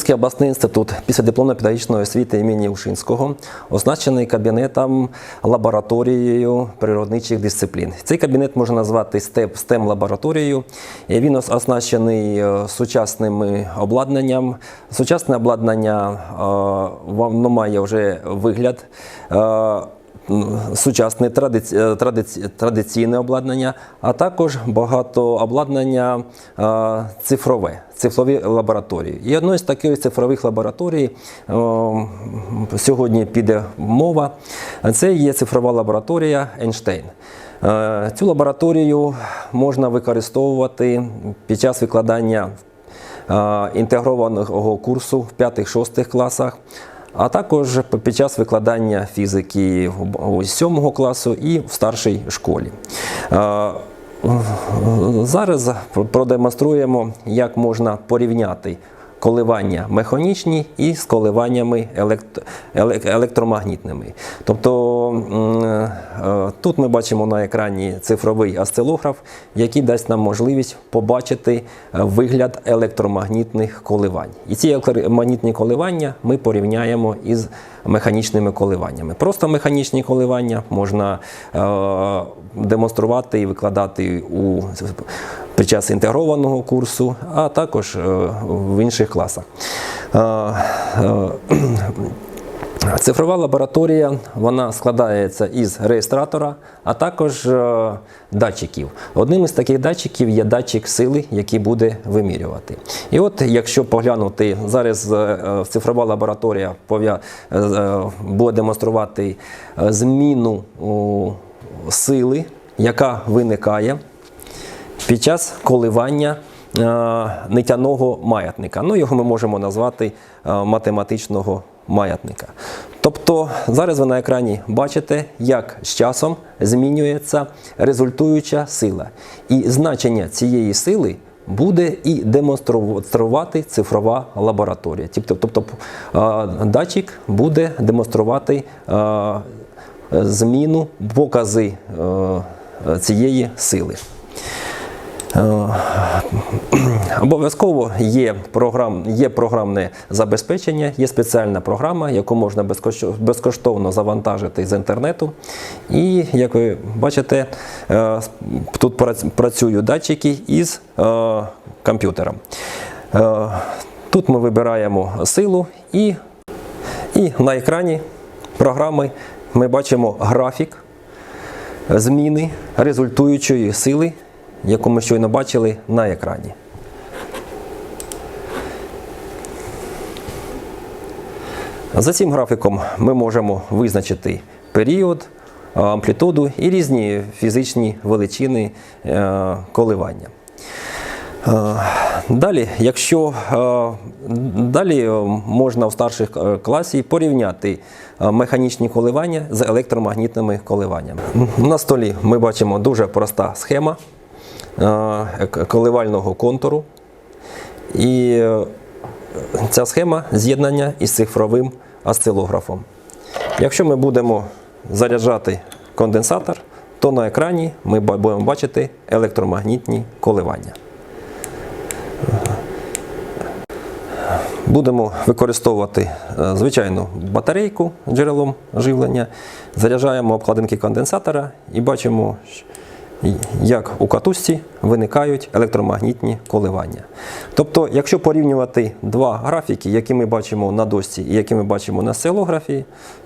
Київський обласний інститут після дипломно педагогічної освіти імені Ушинського оснащений кабінетом лабораторією природничих дисциплін. Цей кабінет можна назвати stem лабораторією. Він оснащений е, сучасним обладнанням. Сучасне обладнання е, воно має вже вигляд. Сучасне традиці- е, традиці- традиційне обладнання, а також багато обладнання е, цифрове, цифрові лабораторії. І одною з таких цифрових лабораторій е, сьогодні піде мова. Це є цифрова лабораторія Ейнштейн. Цю лабораторію можна використовувати під час викладання інтегрованого курсу в 5-6 класах, а також під час викладання фізики у 7 класу і в старшій школі. Е, Зараз продемонструємо, як можна порівняти коливання механічні і з коливаннями електромагнітними. Тобто е, тут ми бачимо на екрані цифровий осцилограф, який дасть нам можливість побачити е, вигляд електромагнітних коливань. І ці електромагнітні коливання ми порівняємо із механічними коливаннями. Просто механічні коливання можна е, демонструвати і викладати у під час інтегрованого курсу, а також е, в інших класах. Цифрова лабораторія вона складається із реєстратора, а також е, датчиків. Одним із таких датчиків є датчик сили, який буде вимірювати. І от, якщо поглянути, зараз е, е, цифрова лабораторія буде демонструвати зміну сили, яка виникає під час коливання нитяного маятника. Ну, його ми можемо назвати математичного маятника. Тобто зараз ви на екрані бачите, як з часом змінюється результуюча сила. І значення цієї сили буде і демонструвати цифрова лабораторія. Тобто, датчик буде демонструвати зміну, покази е, цієї сили. Е, Обов'язково є, програм, є програмне забезпечення, є спеціальна програма, яку можна безкоштовно, завантажити з інтернету. І, як ви бачите, е, тут працюють датчики із е, комп'ютером. Тут ми вибираємо силу і, і на екрані програми ми бачимо графік зміни результуючої сили, яку ми щойно бачили на екрані. За цим графіком ми можемо визначити період, амплітуду і різні фізичні величини е, коливання. Е, Далі, якщо е, далі можна в старших класі порівняти механічні коливання з електромагнітними коливаннями. На столі ми бачимо дуже проста схема коливального контуру. І е, ця схема з'єднання із цифровим осцилографом. Якщо ми будемо заряджати конденсатор, то на екрані ми будемо бачити електромагнітні коливання. Будемо використовувати е, звичайну батарейку джерелом живлення, заряджаємо обкладинки конденсатора і бачимо, як у катушці виникають електромагнітні коливання. Тобто, якщо порівнювати два графіки, які ми бачимо на дошці і які ми бачимо на сцилографії,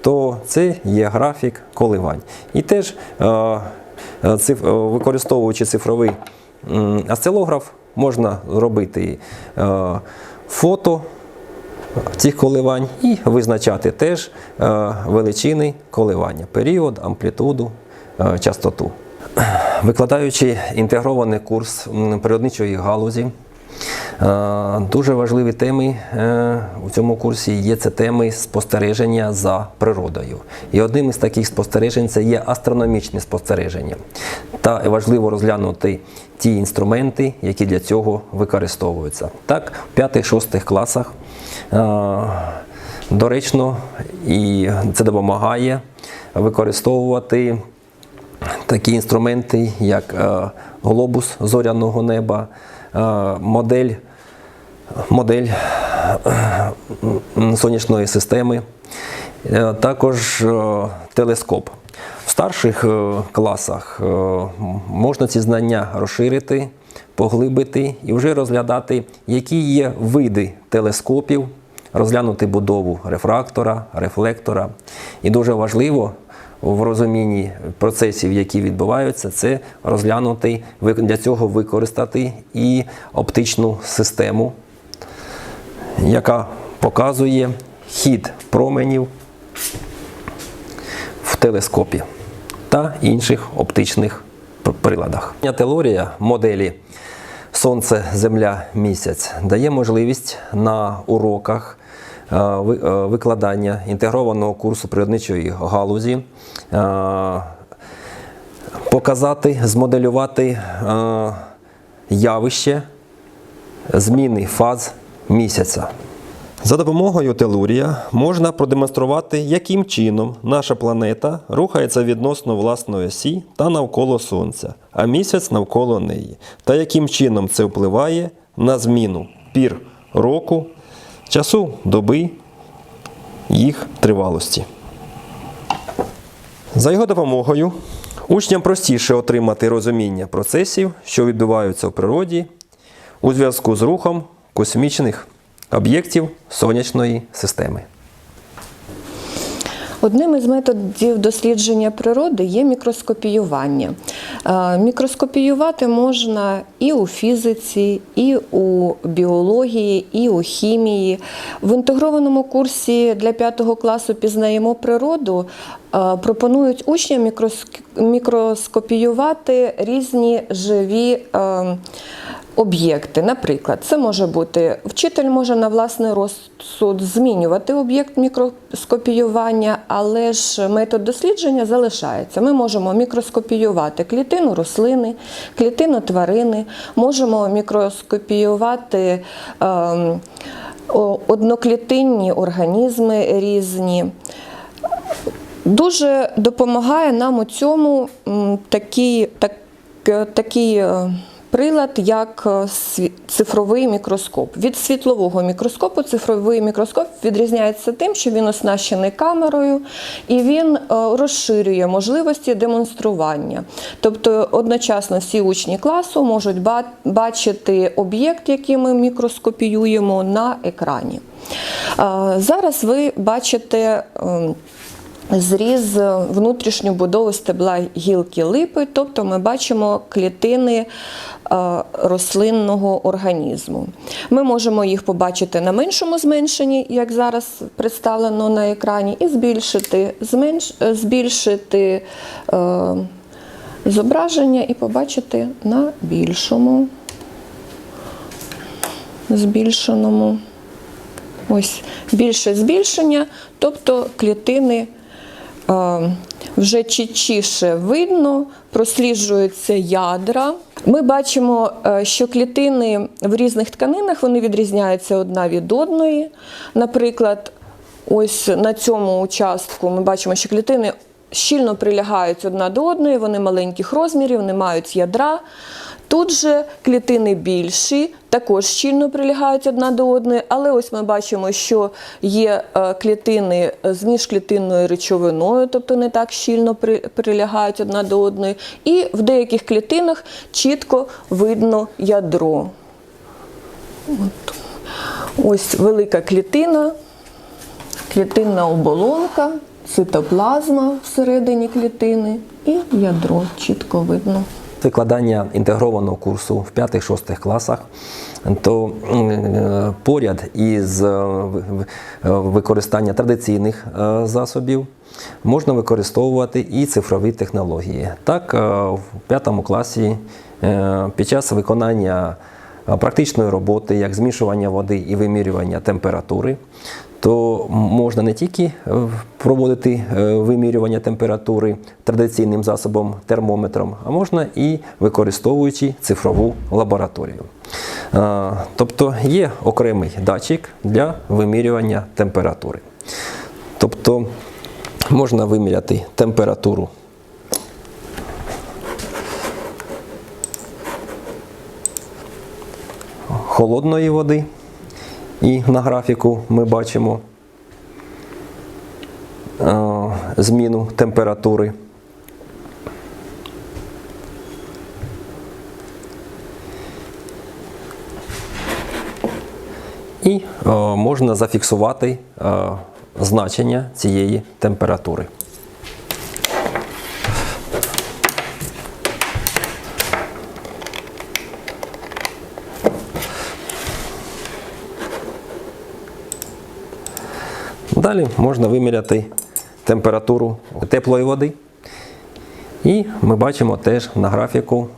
то це є графік коливань. І теж е, е, е, використовуючи цифровий осцилограф, можна робити е, фото цих коливань і визначати теж величини коливання, період, амплітуду, частоту. Викладаючи інтегрований курс природничої галузі, е, дуже важливі теми е, у цьому курсі є це теми спостереження за природою. І одним із таких спостережень це є астрономічні спостереження. Та важливо розглянути ті інструменти, які для цього використовуються. Так, в 5-6 класах е, доречно і це допомагає використовувати такі інструменти, як е, глобус зоряного неба, е, модель, модель сонячної системи, е, також е, телескоп. В старших е, класах е, можна ці знання розширити, поглибити і вже розглядати, які є види телескопів, розглянути будову рефрактора, рефлектора. І дуже важливо в розумінні процесів, які відбуваються, це розглянути для цього використати і оптичну систему, яка показує хід променів в телескопі та інших оптичних приладах. Теорія моделі Сонце, Земля, Місяць дає можливість на уроках викладання інтегрованого курсу природничої галузі е, показати, змоделювати е, явище зміни фаз місяця. За допомогою телурія можна продемонструвати, яким чином наша планета рухається відносно власної осі та навколо Сонця, а місяць навколо неї, та яким чином це впливає на зміну пір року, часу доби, їх тривалості. За його допомогою учням простіше отримати розуміння процесів, що відбуваються в природі у зв'язку з рухом космічних об'єктів сонячної системи. Одним із методів дослідження природи є мікроскопіювання. Е, Мікроскопіювати можна і у фізиці, і у біології, і у хімії. В інтегрованому курсі для 5 класу пізнаємо природу. Е, Пропонують учням мікроск- мікроскопіювати різні живі е, об'єкти. Наприклад, це може бути вчитель може на власний розсуд змінювати об'єкт мікроскопіювання, але ж метод дослідження залишається. Ми можемо мікроскопіювати клітину рослини, клітину тварини, можемо мікроскопіювати ем, одноклітинні організми різні. Дуже допомагає нам у цьому такий, так, е, такий е, прилад, як е, цифровий мікроскоп. Від світлового мікроскопу цифровий мікроскоп відрізняється тим, що він оснащений камерою і він е, розширює можливості демонстрування. Тобто одночасно всі учні класу можуть бачити об'єкт, який ми мікроскопіюємо на екрані. Е, Зараз ви бачите. Зріз внутрішню будову стебла гілки липи, тобто ми бачимо клітини е, рослинного організму. Ми можемо їх побачити на меншому зменшенні, як зараз представлено на екрані, і збільшити, зменш, е, збільшити е, зображення і побачити на більшому, збільшеному. Ось більше збільшення, тобто клітини вже чіткіше видно, просліджуються ядра. Ми бачимо, е, що клітини в різних тканинах вони відрізняються одна від одної. Наприклад, ось на цьому участку ми бачимо, що клітини щільно прилягають одна до одної, вони маленьких розмірів, не мають ядра. Тут же клітини більші, також щільно прилягають одна до одної, але ось ми бачимо, що є е, клітини з міжклітинною речовиною, тобто не так щільно прилягають одна до одної. І в деяких клітинах чітко видно ядро. От. Ось велика клітина, клітинна оболонка, цитоплазма всередині клітини і ядро чітко видно. Викладання інтегрованого курсу в 5-6 класах, то е, поряд із е, е, використання традиційних засобів можна використовувати і цифрові технології. Так, в 5 класі під час виконання практичної роботи, як змішування води і вимірювання температури, то можна не тільки е, проводити е, вимірювання температури традиційним засобом термометром, а можна і використовуючи цифрову лабораторію. Тобто є окремий датчик для вимірювання температури. Тобто можна виміряти температуру холодної води І на графіку ми бачимо е, зміну температури. І е, можна зафіксувати е, значення цієї температури. Далі можна виміряти температуру теплої води. І ми бачимо теж на графіку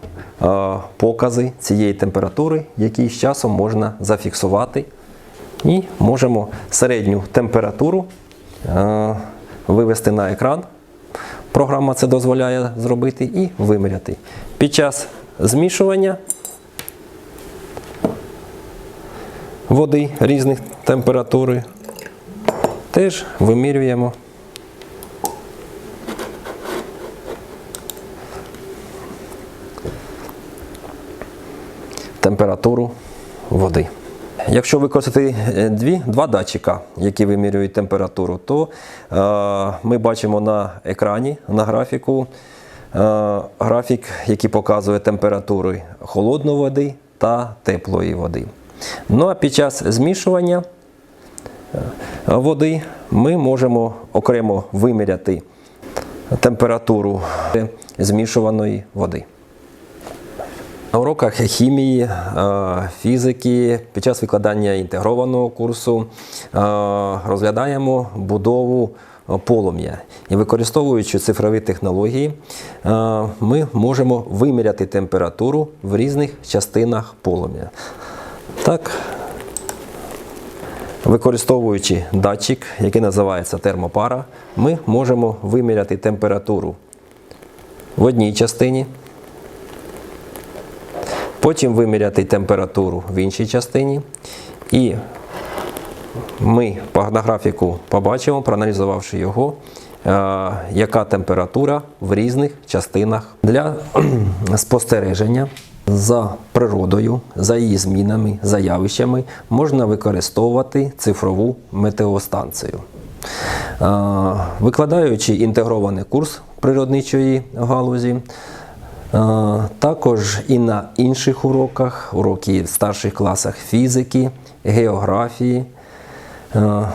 е, покази цієї температури, які з часом можна зафіксувати. І можемо середню температуру е, вивести на екран. Програма це дозволяє зробити і виміряти. Під час змішування води різних температури теж вимірюємо. Температуру води. Якщо використати е, дві, два датчика, які вимірюють температуру, то е, ми бачимо на екрані, на графіку, е, графік, який показує температури холодної води та теплої води. Ну а під час змішування води ми можемо окремо виміряти температуру змішуваної води. На уроках хімії, е, фізики під час викладання інтегрованого курсу е, розглядаємо будову полум'я. І використовуючи цифрові технології, е, ми можемо виміряти температуру в різних частинах полум'я. Так, Використовуючи датчик, який називається термопара, ми можемо виміряти температуру в одній частині, потім виміряти температуру в іншій частині. І ми на графіку побачимо, проаналізувавши його, е, яка температура в різних частинах для спостереження за природою, за її змінами, за явищами можна використовувати цифрову метеостанцію. Викладаючи інтегрований курс природничої галузі, також і на інших уроках, уроки в старших класах фізики, географії,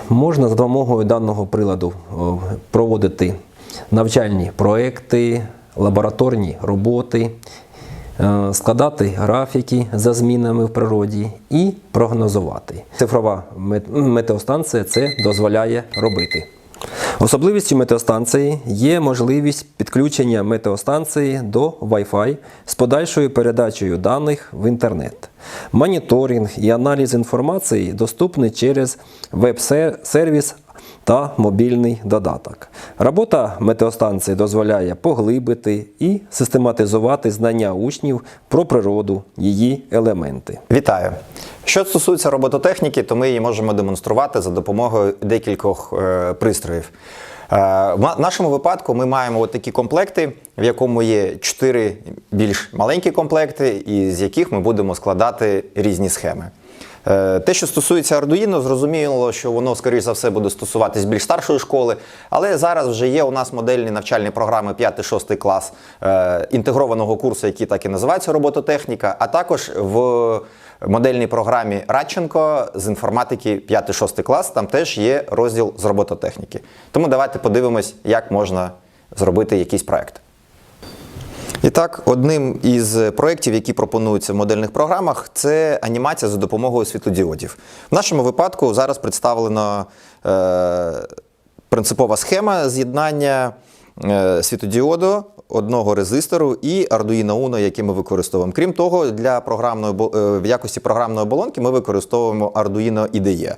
Можна за допомогою даного приладу проводити навчальні проекти, лабораторні роботи, складати графіки за змінами в природі і прогнозувати. Цифрова метеостанція це дозволяє робити. Особливістю метеостанції є можливість підключення метеостанції до Wi-Fi з подальшою передачею даних в інтернет. Моніторинг і аналіз інформації доступні через веб-сервіс та мобільний додаток. Робота метеостанції дозволяє поглибити і систематизувати знання учнів про природу, її елементи. Вітаю! Що стосується робототехніки, то ми її можемо демонструвати за допомогою декількох е, пристроїв. Е, в нашому випадку ми маємо от такі комплекти, в якому є чотири більш маленькі комплекти, із яких ми будемо складати різні схеми. Е, Те, що стосується Arduino, зрозуміло, що воно, скоріш за все, буде стосуватись більш старшої школи, але зараз вже є у нас модельні навчальні програми 5-6 клас е, інтегрованого курсу, який так і називається робототехніка, а також в модельній програмі Радченко з інформатики 5-6 клас, там теж є розділ з робототехніки. Тому давайте подивимось, як можна зробити якийсь проект. І так, одним із проєктів, які пропонуються в модельних програмах, це анімація за допомогою світлодіодів. В нашому випадку зараз представлена е, принципова схема з'єднання е, світлодіоду, одного резистору і Arduino Uno, який ми використовуємо. Крім того, для програмної е, в якості програмної оболонки ми використовуємо Arduino IDE.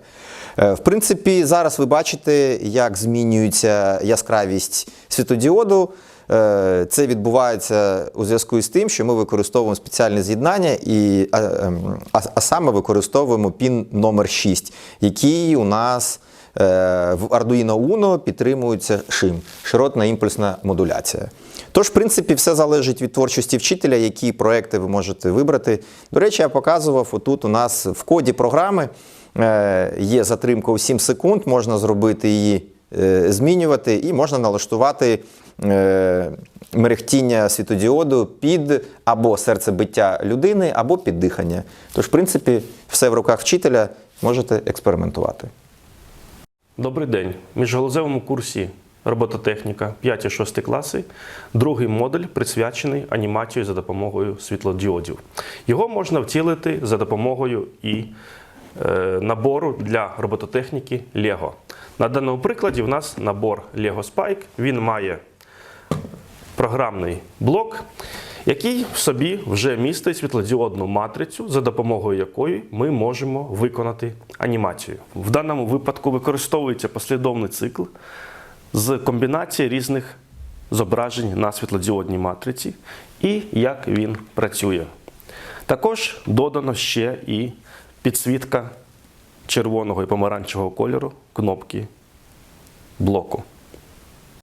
Е, В принципі, зараз ви бачите, як змінюється яскравість світлодіоду. Е, Це відбувається у зв'язку з тим, що ми використовуємо спеціальне з'єднання, і, а, ем, а, а саме використовуємо пін номер 6, який у нас е, в Arduino Uno підтримується шим широтна імпульсна модуляція. Тож, в принципі, все залежить від творчості вчителя, які проекти ви можете вибрати. До речі, я показував отут у нас в коді програми е, є затримка у 7 секунд, можна зробити її, змінювати, і можна налаштувати мерехтіння світодіоду під або серцебиття людини, або під дихання. Тож, в принципі, все в руках вчителя можете експериментувати. Добрий день. Міжгалузевому курсі робототехніка 5-6 класи. Другий модуль присвячений анімації за допомогою світлодіодів. Його можна втілити за допомогою і е, набору для робототехніки Lego. На даному прикладі в нас набор Lego Spike. Він має програмний блок, який в собі вже містить світлодіодну матрицю, за допомогою якої ми можемо виконати анімацію. В даному випадку використовується послідовний цикл з комбінації різних зображень на світлодіодній матриці і як він працює. Також додано ще і підсвітка червоного і помаранчевого кольору кнопки блоку.